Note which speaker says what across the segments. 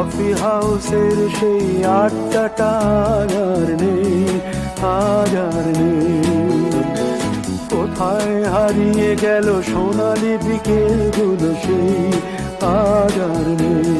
Speaker 1: Coffee হাউসের সেই আটটা আর নেই, আজ নেই। কোথায় হারিয়ে গেল সোনালি বিকেলগুলো সেই, আজ নেই।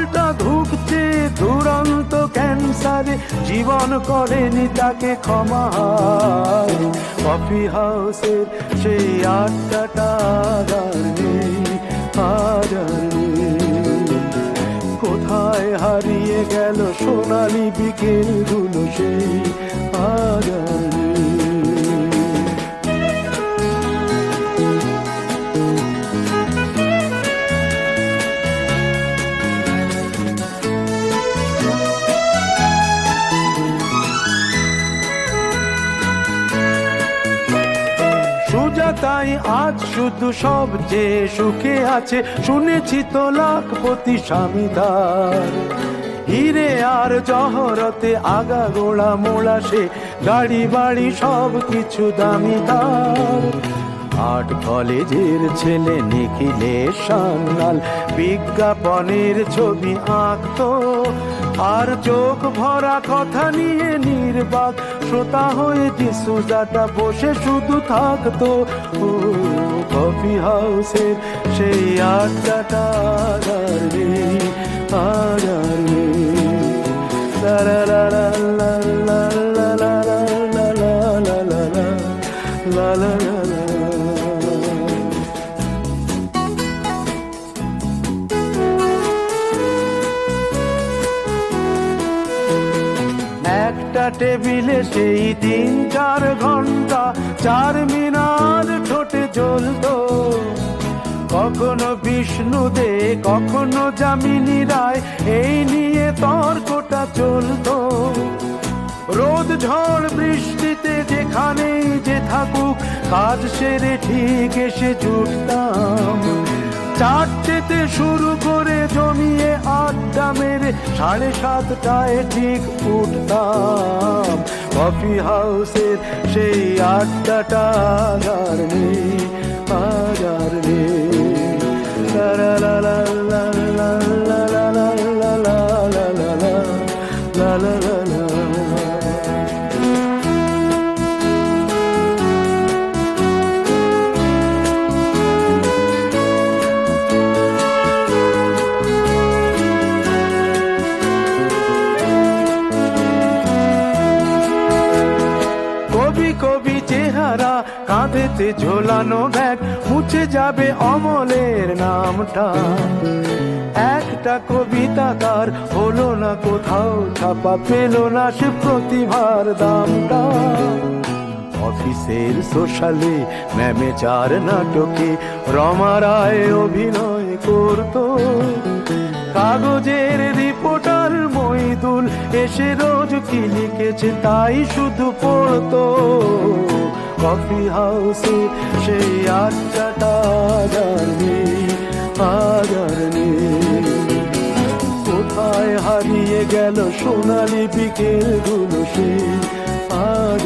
Speaker 1: দুরন্ত ক্যান্সারে জীবন করেনি তাকে ক্ষমা। কফি হাউসের সেই আড্ডাটা আর কোথায় হারিয়ে গেল সোনালি বিকেলগুলো সেই আর নেই আজ শুধু সব যে সুখে আছে, শুনেছি তো লাখপতি স্বামীদার। হিরে আর জহরতে আগা গোড়া মোড়া সে, গাড়ি বাড়ি সব কিছু দামিদার। আর্ট কলেজের ছেলে নিখিলে সান্নাল বিজ্ঞাপনের ছবি আঁকতো, আর চোখ ভরা কথা নিয়ে নির্বাক। শ্রোতা হয়ে যে সুজাটা বসে শুধু থাকতো। কফি হাউসের সেই আড্ডাটা আর আর টেবিলে সেই তিন চার ঘণ্টা, চার মিনার ঠোঁটে জ্বলতো। কখনো বিষ্ণু দে কখনো যামিনী রায় এই নিয়ে তর্কটা চলতো। রোদ ঝড় বৃষ্টিতে যেখানে যে থাকুক, কাজ সেরে ঠিক এসে জুটতাম চারটেতে শুরু করে জমিয়ে আড্ডা মেরে সাড়ে সাতটায় ঠিক উঠতাম। কফি হাউসের সেই আড্ডাটা আর নেই আর নেই। কাঁধেতে ঝোলানো ব্যাগ, মুছে যাবে অমলের নামটা। একটা কবিতা তার হলো না কোথাও, ছাপা পেল না সে প্রতিভার দামটা। অফিসের সোশ্যালে ম্যামে চার নাটকে রমা রায় অভিনয় করতো। কাগজের রিপোর্টার মইদুল এসে রোজ কি লিখেছে, তাই শুধু পড়তো। কফি হাউসে সেই আড্ডাটা কোথায় হারিয়ে গেল সোনালি বিকেলগুলো সে আজ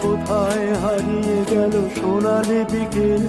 Speaker 1: কোথায় হারিয়ে গেল সোনালি বিকেল?